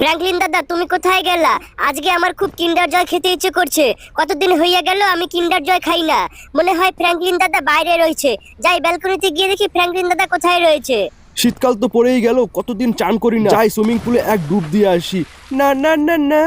Franklin দাদা, তুমি কোথায় গেলা? আজকে আমার খুব কিন্ডার জয় খেতে ইচ্ছে করছে। কতদিন হইয়া গেল, আমি কিন্ডার জয় খাই না। মনে হয় ফ্র্যাঙ্কলিন দাদা বাইরে রয়েছে। যাই, ব্যালকনিতে গিয়ে দেখি ফ্র্যাঙ্কলিন দাদা কোথায় রয়েছে। শীতকাল তো পড়েই গেল কতদিন চান করি না। যাই সুইমিং পুলে এক ডুব দিয়ে আসি। না না না না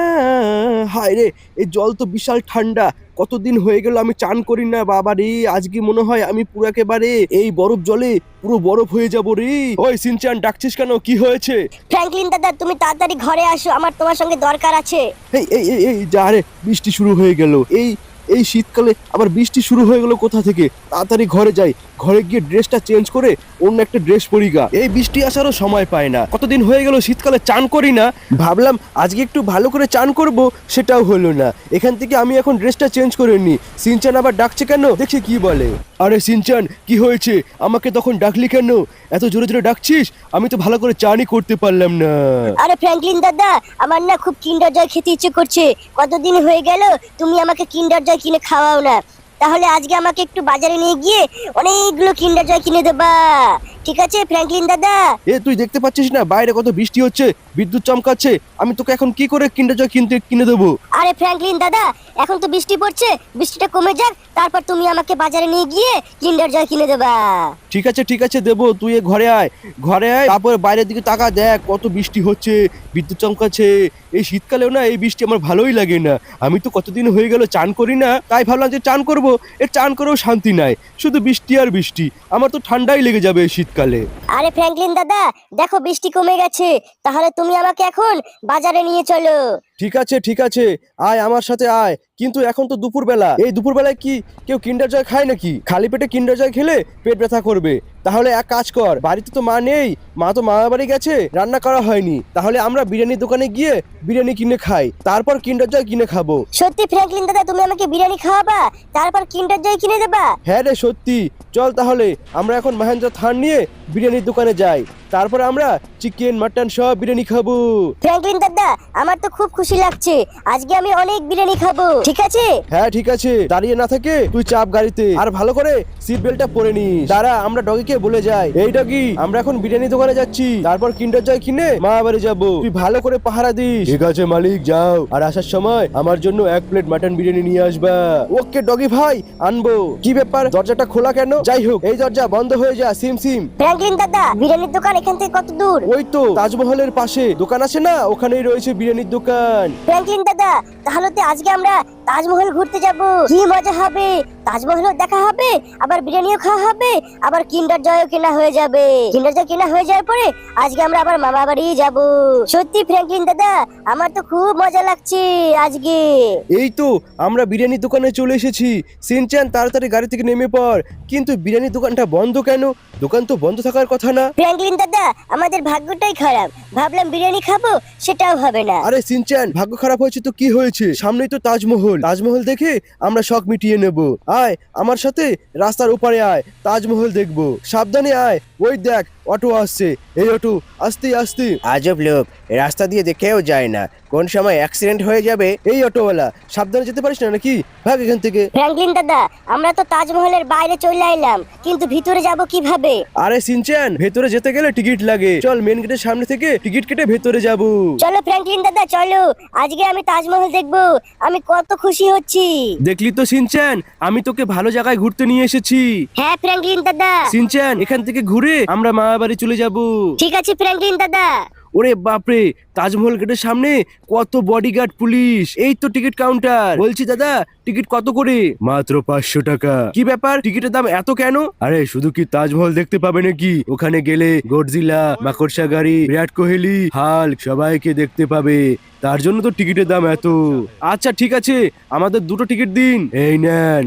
হায় রে এই জল তো বিশাল ঠান্ডা। কতদিন হয়ে গেল আমি চান করি না বাবা রে আজকে মনে হয় আমি পুরো একেবারে এই বরফ জলে পুরো বরফ হয়ে যাব রে? ওই সিনচান ডাকছিস কেন? কি হয়েছে? ফ্র্যাঙ্কলিন দাদা তুমি তাড়াতাড়ি ঘরে আসো আমার তোমার সঙ্গে দরকার আছে। এই এই এই এই যা রে বৃষ্টি শুরু হয়ে গেল। এই এই শীতকালে আবার বৃষ্টি শুরু হয়ে গেল কোথা থেকে? তাড়াতাড়ি ঘরে যাই। ঘরে গিয়ে ড্রেসটা চেঞ্জ করে অন্য একটা ড্রেস পরি গা এই বৃষ্টি আসারও সময় পায় না। কতদিন হয়ে গেল শীতকালে চান করি না। ভাবলাম আজকে একটু ভালো করে চান করব, সেটাও হলো না। এখান থেকে আমি এখন ড্রেসটা চেঞ্জ করে নি সিনচান আবার ডাকছে কেন? দেখি কি বলে। আরে সিনচান, কি হয়েছে? আমাকে তখন ডাকলি কেন? এত জোরে জোরে ডাকছিস? আমি তো ভালো করে চানই করতে পারলাম না। আরে ফ্র্যাঙ্কলিন দাদা, আমার না খুব কিন্ডার জয় খেতে ইচ্ছে করছে। কতদিন হয়ে গেল তুমি আমাকে কিন্ডার জয় কিনে খাওয়াও না। তাহলে আজকে আমাকে একটু বাজারে নিয়ে গিয়ে অনেকগুলো কিন্ডার জয় কিনে দেবা। ঠিক আছে ফ্র্যাঙ্কলিন দাদা? এ তুই দেখতে পাচ্ছিস না বাইরে কত বৃষ্টি হচ্ছে বিদ্যুৎ চমকাচ্ছে আমি তোকে এখন কি করে কিন্ডার জয় কিনতে কিনে দেবো? আরে ফ্র্যাঙ্কলিন দাদা এখন তো বৃষ্টি পড়ছে বৃষ্টিটা কমে যাক তারপর তুমি আমাকে বাজারে নিয়ে গিয়ে কিন্ডার জয় কিনে দেবা। ঠিক আছে ঠিক আছে দেবো তুই এ ঘরে আয়। ঘরে আয় তারপর বাইরের দিকে তাকা দেখ কত বৃষ্টি হচ্ছে বিদ্যুৎ চমকাচ্ছে। এই শীতকালেও না এই বৃষ্টি আমার ভালোই লাগে না। আমি তো কতদিন হয়ে গেল চান করি না তাই ভাবলাম যে চান করব। এ চান করেও শান্তি নাই শুধু বৃষ্টি আর বৃষ্টি। আমার তো ঠান্ডাই লেগে যাবে এই শীতকালে আরে ফ্র্যাঙ্কলিন দাদা দেখো বৃষ্টি কমে গেছে তাহলে তুমি আমাকে এখন বাজারে নিয়ে চলো। ঠিক আছে ঠিক আছে আয় আমার সাথে আয় কিন্তু এখন তো দুপুরবেলা এই দুপুরবেলায় কি কেউ কিন্ডার জয় খায় নাকি? খালি পেটে কিন্ডার জয় খেলে পেট ব্যথা করবে। তাহলে এক কাজ কর বাড়িতে তো মা নেই মা তো মামা বাড়ি গেছে রান্না করা হয়নি তাহলে আমরা বিরিয়ানির দোকানে গিয়ে বিরিয়ানি কিনে খাই তারপর কিন্ডার জয় কিনে খাব। সত্যি ফ্র্যাঙ্কলিন দাদা তুমি আমাকে বিরিয়ানি খাওয়াবা তারপর কিন্ডার জয় কিনে দেবা? হ্যাঁ রে সত্যি। চল তাহলে আমরা এখন মহেন্দ্র থান নিয়ে বিরিয়ানির দোকানে যাই তারপর আমরা চিকেন মাটন সব বিরিয়ানি খাব। ফ্র্যাঙ্কলিন দাদা আমার তো খুব খুশি লাগছে। আজকে আমি অনেক বিরিয়ানি খাব ঠিক আছে? হ্যাঁ ঠিক আছে। দাঁড়িয়ে না থেকে তুই চাপ গাড়িতে। আর ভালো করে সিট বেল্টটা পরে নিস। দাঁড়া আমরা ডগিকে বলে যাই। এই ডগি আমরা এখন বিরিয়ানি দোকানে যাচ্ছি। তারপর কিন্ডার জয় কিনে মা বাড়ি যাব। তুই ভালো করে পাহারা দিস। ঠিক আছে মালিক যাও। আর আসার সময় আমার জন্য এক প্লেট মাটন বিরিয়ানি নিয়ে আসবা। ওকে ডগি ভাই আনব। কি ব্যাপার? দরজাটা খোলা কেন? যাই হোক এই দরজা বন্ধ হয়ে যা সিম সিম। ফ্র্যাঙ্কলিন দাদা বিরিয়ানির দোকান এখান থেকে কত দূর? ওই তো তাজমহলের পাশে। দোকান আছে না? ওখানেই রয়েছে বিরিয়ানির দোকান। ফ্র্যাঙ্কলিন দাদা তাহলে তো আজকে আমরা তাজমহল ঘুরতে যাব। কি মজা হবে? তাজমহলও দেখা হবে আবার বিরিয়ানিও খাওয়া হবে আবার কিন্ডার জয়ও কেনা হয়ে যাবে। কিন্ডার জয় কেনা হয়ে যাওয়ার পরে আজকে আমরা আবার মামা বাড়ি যাব। সত্যি ফ্র্যাঙ্কলিন দাদা আমার তো খুব মজা লাগছে আজকে। এই তো আমরা বিরিয়ানির দোকানে চলে এসেছি। সিনচান তাড়াতাড়ি গাড়ি থেকে নেমে পড়। কিন্তু বিরিয়ানির দোকানটা বন্ধ কেন? দোকান তো বন্ধ থাকার কথা না। ফ্র্যাঙ্কলিন দাদা আমাদের ভাগ্যটাই খারাপ। ভাবলাম বিরিয়ানি খাব সেটাও হবে না। আরে সিনচান ভাগ্য খারাপ হয়েছে তো কি হয়েছে? সামনেই তো তাজমহল। তাজমহল দেখে আমরা শখ মিটিয়ে নেব। আয় আমার সাথে রাস্তার উপারে আয় তাজমহল দেখব। সাবধানে আয় ওই দেখ অটো আসছে। এই অটো আস্তে আস্তে আজব লোক রাস্তা দিয়ে দেখেও যায় না। কোন সময় অ্যাক্সিডেন্ট হয়ে যাবে এই অটোওয়ালা। সাবধানে যেতে পারিস না নাকি? ভাগ এখান থেকে। ফ্র্যাঙ্কলিন দাদা আমরা তো তাজমহলের বাইরে চলে আইলাম কিন্তু ভিতরে যাব কীভাবে? আরে সিনচান ভেতরে যেতে গেলে টিকিট লাগে। চল মেন গেটের সামনে থেকে টিকিট কেটে ভেতরে যাব। চলো ফ্র্যাঙ্কলিন দাদা চলো। আজকে আমি তাজমহল দেখব। আমি কত খুশি হচ্ছি। দেখলি তো সিনচান আমি তোকে ভালো জায়গায় ঘুরতে নিয়ে এসেছি। হ্যাঁ ফ্র্যাঙ্কলিন দাদা। সিনচান এখান থেকে ঘুরে আমরা মামা বাড়ি চলে যাব। ঠিক আছে ফ্র্যাঙ্কলিন দাদা। ওরে বাপরে তাজমহল গেটের সামনে কত বডিগার্ড পুলিশ? এই তো টিকিট কাউন্টার বলছি দাদা টিকিট কত করে? মাত্র পাঁচশো টাকা। কি ব্যাপার টিকিটের দাম এত কেন? আরে শুধু কি তাজমহল দেখতে পাবে নাকি? ওখানে গেলে গডজিলা মাকড়সা গাড়ি বিরাট কোহলি হাল সবাইকে দেখতে পাবে। তার জন্য তো টিকিটের দাম এত। আচ্ছা ঠিক আছে আমাদের দুটো টিকিট দিন। এই নেন।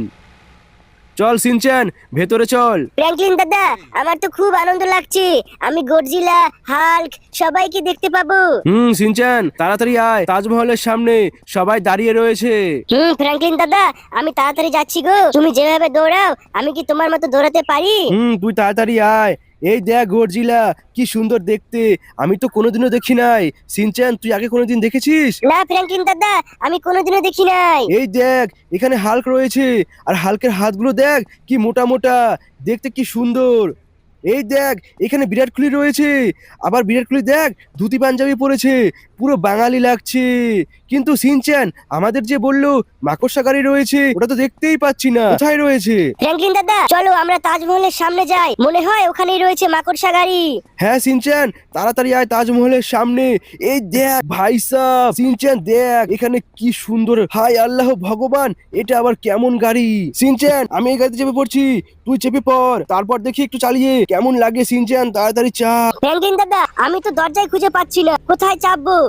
চল সিনচান ভেতরে চল। ফ্র্যাঙ্কলিন দাদা আমার তো খুব আনন্দ লাগছে। আমি গডজিলা হাল্ক সবাইকে দেখতে পাবো। হুম সিনচান তাড়াতাড়ি আয়। তাজমহলের সামনে সবাই দাঁড়িয়ে রয়েছে। হুম ফ্র্যাঙ্কলিন দাদা আমি তাড়াতাড়ি যাচ্ছি গো। তুমি যেভাবে দৌড়াও আমি কি তোমার মতো দৌড়াতে পারি? হুম তুই তাড়াতাড়ি আয়। এই দেখ গর্জিলা কি সুন্দর দেখতে। আমি তো কোনোদিনও দেখি নাই। সিনচান তুই আগে কোনোদিন দেখেছিস? না ফ্র্যাঙ্কলিন দাদা আমি কোনোদিনও দেখি নাই। এই দেখ এখানে হাল্ক রয়েছে। আর হালকের হাতগুলো দেখ কি মোটা মোটা। দেখতে কি সুন্দর। এই দেখ এখানে বিরাট কোহলি রয়েছে। আবার বিরাট কোহলি দেখ ধুতি পাঞ্জাবি পরেছে। পুরো বাঙালি লাগছে। কিন্তু সিনচ্যান আমাদের যে বলল মাকড়সা গাড়ি রয়েছে ওটা তো দেখতেই পাচ্ছি না। কোথায় রয়েছে? ফ্র্যাঙ্কলিন দাদা চলো আমরা তাজমহলের সামনে যাই। মনে হয় ওখানেই রয়েছে মাকড়সা গাড়ি। হ্যাঁ সিনচ্যান তাড়াতাড়ি আয় তাজমহলের সামনে। এই দেখ ভাই সাহ সিনচ্যান দেখ এখানে কি সুন্দর। হাই আল্লাহ ভগবান এটা আবার কেমন গাড়ি? সিনচ্যান আমি এই গাড়িতে চেপে পড়ছি তুই চেপে পড়। তারপর দেখি একটু চালিয়ে কেমন লাগে সিনচ্যান তাড়াতাড়ি চাপ ফ্র্যাঙ্কলিন দাদা আমি তো দরজায় খুঁজে পাচ্ছি না কোথায় চাপবো?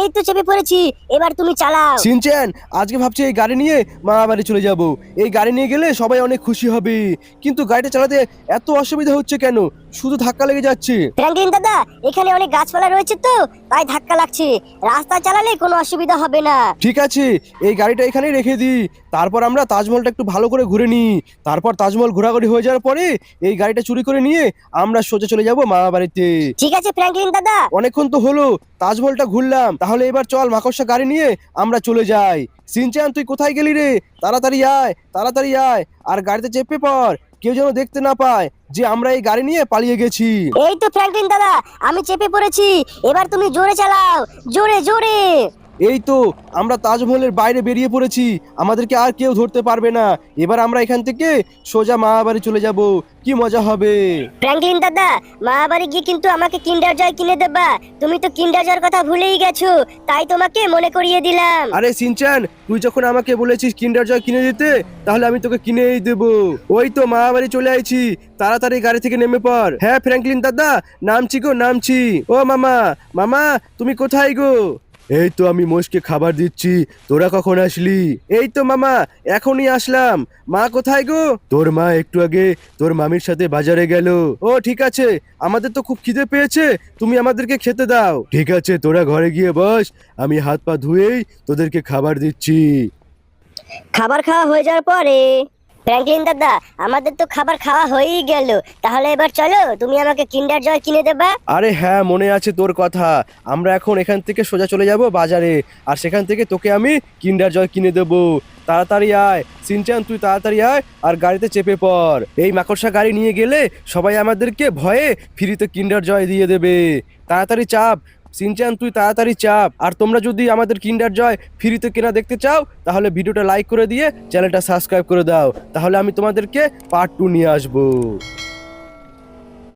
এই তো চেপে পড়েছি এবার তুমি চালাও। সিনচ্যান আজকে ভাবছি এই গাড়ি নিয়ে মামা বাড়ি চলে যাব। এই গাড়ি নিয়ে গেলে সবাই অনেক খুশি হবে। কিন্তু গাড়িটা চালাতে এত অসুবিধা হচ্ছে কেন? শুধু ধাক্কা লেগে যাচ্ছে। ফ্র্যাঙ্কলিন দাদা এখানে অনেক গাছপালা রয়েছে তো তাই ধাক্কা লাগছে। রাস্তা চালালে কোনো অসুবিধা হবে না। ঠিক আছে এই গাড়িটা এখানেই রেখে দিই। তারপর আমরা তাজমহলটা একটু ভালো করে ঘুরে নিই। তারপর তাজমহল ঘোরাঘুরি হয়ে যাওয়ার পরে এই গাড়িটা চুরি করে নিয়ে আমরা সোজা চলে যাব মামা বাড়িতে। ঠিক আছে ফ্র্যাঙ্কলিন দাদা। অনেকক্ষণ তো হলো তাজমহলটা ঘুরলাম। তাহলে এবার চল মাকড়সা গাড়ি নিয়ে আমরা চলে যাই। সিনচান তুই কোথায় গেলি রে? তাড়াতাড়ি আয় তাড়াতাড়ি আয়। আর গাড়িতে চেপে পর কেউ যেন দেখতে না পায় যে আমরা এই গাড়ি নিয়ে পালিয়ে গেছি। এই তো ফ্র্যাঙ্কলিন দাদা, আমি চেপে পড়েছি। এবার তুমি জোরে চালাও। জোরে জোরে। এই তো আমরা তাজমহলের বাইরে বেরিয়ে পড়েছি। আমাদেরকে আর কেউ ধরতে পারবে না। এবার আমরা এখান থেকে সোজা মা চলে যাব। কি মজা হবে। ফ্র্যাঙ্কলিন দাদা মা বাড়ি গিয়ে কিন্তু আমাকে কিন্ডার জয় কিনে দেবা। তুমি তো কিন্ডার জয়ের কথা ভুলেই গেছো। তাই তোমাকে মনে করিয়ে দিলাম। আরে সিনচান তুই যখন আমাকে বলেছিস কিন্ডার জয় কিনে দিতে তাহলে আমি তোকে কিনেই দেব। ওই তো মা চলে আইছি। তাড়াতাড়ি গাড়ি থেকে নেমে পড়। হ্যাঁ ফ্র্যাঙ্কলিন দাদা নামছি গো নামছি। ও মামা মামা তুমি কোথায় গো? এই তো আমি মোষকে খাবার দিচ্ছি। তোরা কখন আসলি? এই তো মামা, এখনই আসলাম। মা কোথায় গো? তোর মা একটু আগে তোর মামির সাথে বাজারে গেল। ও, ঠিক আছে। আমাদের তো খুব খিদে পেয়েছে। তুমি আমাদেরকে খেতে দাও। ঠিক আছে, তোরা ঘরে গিয়ে বস। আমি হাত পা ধুয়েই তোদেরকে খাবার দিচ্ছি। খাবার খাওয়া হয়ে যাওয়ার পরে ফ্র্যাঙ্কলিন দাদা, আমাদের তো খাবার খাওয়া হয়েই গেল। তাহলে এবার চলো, তুমি আমাকে কিন্ডার জয় কিনে দেবা। আরে হ্যাঁ মনে আছে তোর কথা। আমরা এখন এখান থেকে সোজা চলে যাব বাজারে। আর সেখান থেকে তোকে আমি কিন্ডার জয় কিনে দেবো। তাড়াতাড়ি আয়। সিনচান, তুই তাড়াতাড়ি আয় আর গাড়িতে চেপে পড়। এই মাকড়সা গাড়ি নিয়ে গেলে সবাই আমাদেরকে ভয়ে ফ্রিতে কিন্ডার জয় দিয়ে দেবে। তাড়াতাড়ি চাপ। সিনচান, তুই তাড়াতাড়ি চাপ। আর তোমরা যদি আমাদের কিন্ডার জয় ফ্রিতে কেনা দেখতে চাও, তাহলে ভিডিওটা লাইক করে দিয়ে চ্যানেলটা সাবস্ক্রাইব করে দাও। তাহলে আমি তোমাদেরকে পার্ট টু নিয়ে আসব।